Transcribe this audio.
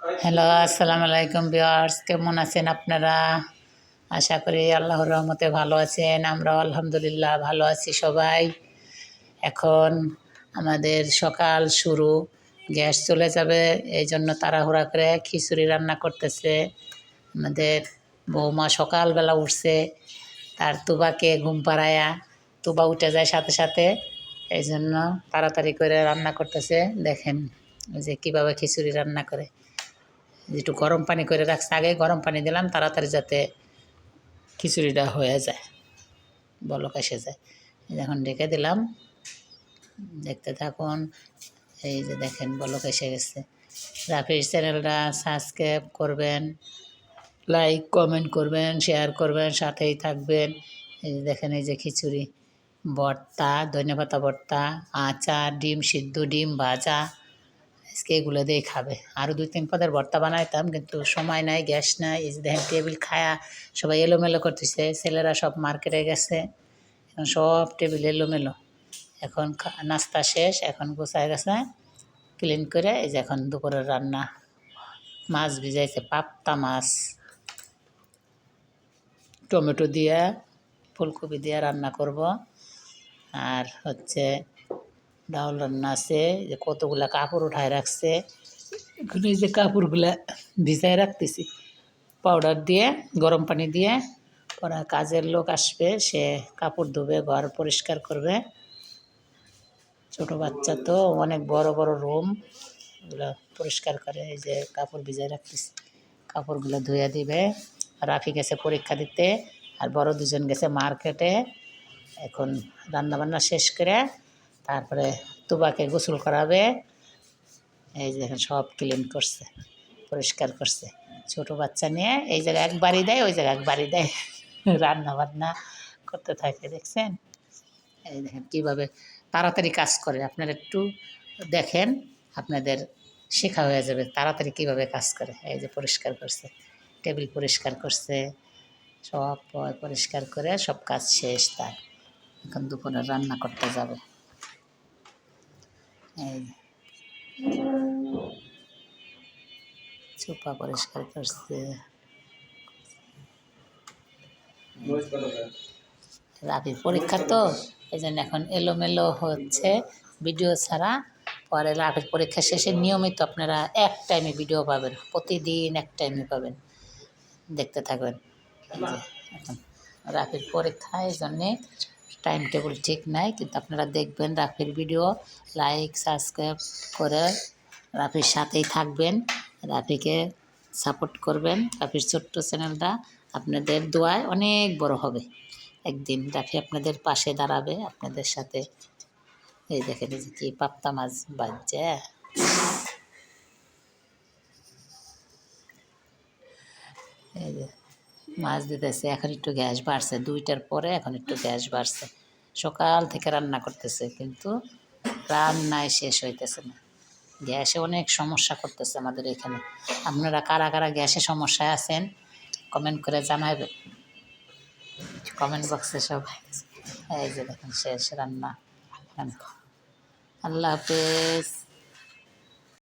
Hello, আসসালামু আলাইকুম বিয়ার্স কেমন আছেন আপনারা? আশা করি আল্লাহর রহমতে ভালো আছেন আমরা আলহামদুলিল্লাহ ভালো আছি সবাই। এখন আমাদের সকাল শুরু, গ্যাস চলে যাবে এই জন্য তাড়াহুড়া করে খিচুড়ি রান্না করতেছে। আমাদের বৌমা সকালবেলা উঠছে, তার তুবাকে ঘুম পাড়ায়া তুবা উঠে যায় সাথে সাথে এই জন্য তাড়াতাড়ি করে রান্না করতেছে। দেখেন যে কীভাবে খিচুড়ি রান্না করে। একটু গরম পানি করে রাখছে আগে গরম পানি দিলাম, তাড়াতাড়ি যাতে খিচুড়িটা হয়ে যায় বলক এসে যায়। এখন ডেকে দিলাম, দেখতে থাকুন, এই যে দেখেন বলক এসে গেছে। রাফির চ্যানেলটা সাবস্ক্রাইব করবেন, লাইক, কমেন্ট করবেন, শেয়ার করবেন, সাথেই থাকবেন। এই যে দেখেন, এই যে খিচুড়ি ভর্তা ধনেপাতা ভর্তা আচার, ডিম সিদ্ধ, ডিম ভাজা আজকে এগুলো দিয়ে খাবে। আরও দুই তিন পদের ভর্তা বানাইতাম, কিন্তু সময় নাই, গ্যাস নাই, এই যে দেখেন টেবিল খায়া সবাই এলোমেলো করতেছে, ছেলেরা সব মার্কেটে গেছে, এখন সব টেবিল এলোমেলো। এখন নাস্তা শেষ, এখন গোছায় গেছে, ক্লিন করে এই যে এখন দুপুরের রান্না। মাছ ভিজাইছে পাপ্তা মাছ। টমেটো দিয়ে, ফুলকপি দিয়ে রান্না করব। আর হচ্ছে ডাউল রান্না আছে, যে কতগুলা কাপড় উঠায় রাখছে, এখানে যে কাপড়গুলা ভিজায় রাখতেছি। পাউডার দিয়ে, গরম পানি দিয়ে, পরে কাজের লোক আসবে, সে কাপড় ধুবে, ঘর পরিষ্কার করবে। ছোট বাচ্চা তো, অনেক বড় বড় রুম, এগুলো পরিষ্কার করে এই যে কাপড় ভিজায় রাখতেছি। কাপড়গুলো ধুয়ে দিবে। রাফি গেছে পরীক্ষা দিতে, আর বড় দুজন গেছে মার্কেটে। এখন রান্নাবান্না শেষ করে তারপরে তুবাকে গোসল করাবে। এই যে এখন সব ক্লিন করছে, পরিষ্কার করছে। ছোট বাচ্চা নিয়ে এই জায়গায় এক বাড়ি দেয়, ওই জায়গায় এক বাড়ি দেয়। রান্না বান্না করতে থাকে, দেখছেন? এই দেখেন কীভাবে তাড়াতাড়ি কাজ করে। আপনারা একটু দেখেন, আপনাদের শেখা হয়ে যাবে তাড়াতাড়ি কীভাবে কাজ করে। এই যে পরিষ্কার করছে, টেবিল পরিষ্কার করছে, সব পরিষ্কার করে সব কাজ শেষ তার। এখন দুপুরে রান্না করতে যাবে। চোপা পরিষ্কার করছে। রাবির পরীক্ষা তো? এই জন্য এখন এলোমেলো হচ্ছে। ভিডিও ছাড়া। পরে রাবির পরীক্ষা শেষে নিয়মিত আপনারা এক টাইমে ভিডিও পাবেন। প্রতিদিন এক টাইমে পাবেন। দেখতে থাকবেন। এখন রাফির পরীক্ষা এই জন্যে টাইম টেবিল ঠিক নাই, কিন্তু আপনারা দেখবেন রাফির ভিডিও লাইক সাবস্ক্রাইব করে রাফির সাথেই থাকবেন, রাফিকে সাপোর্ট করবেন, রাফির ছোট্ট চ্যানেলটা আপনাদের দোয়ায় অনেক বড় হবে। একদিন রাফি আপনাদের পাশে দাঁড়াবে, আপনাদের সাথে। এই দেখেন এই যে কি পাপ্তা মাছ বাজছে। এই যে মাছ দিতেছে, এখন একটু গ্যাস বাড়ছে। দুইটার পরে এখন একটু গ্যাস বাড়ছে। সকাল থেকে রান্না করতেছে, কিন্তু রান্নায় শেষ হইতেছে না। গ্যাসে অনেক সমস্যা করতেছে আমাদের এখানে। আপনারা কারা কারা গ্যাসে সমস্যায় আছেন কমেন্ট করে জানাবেন কমেন্ট বক্সে সবাই। এই যে দেখেন, শেষ রান্না। আল্লাহ হাফেজ।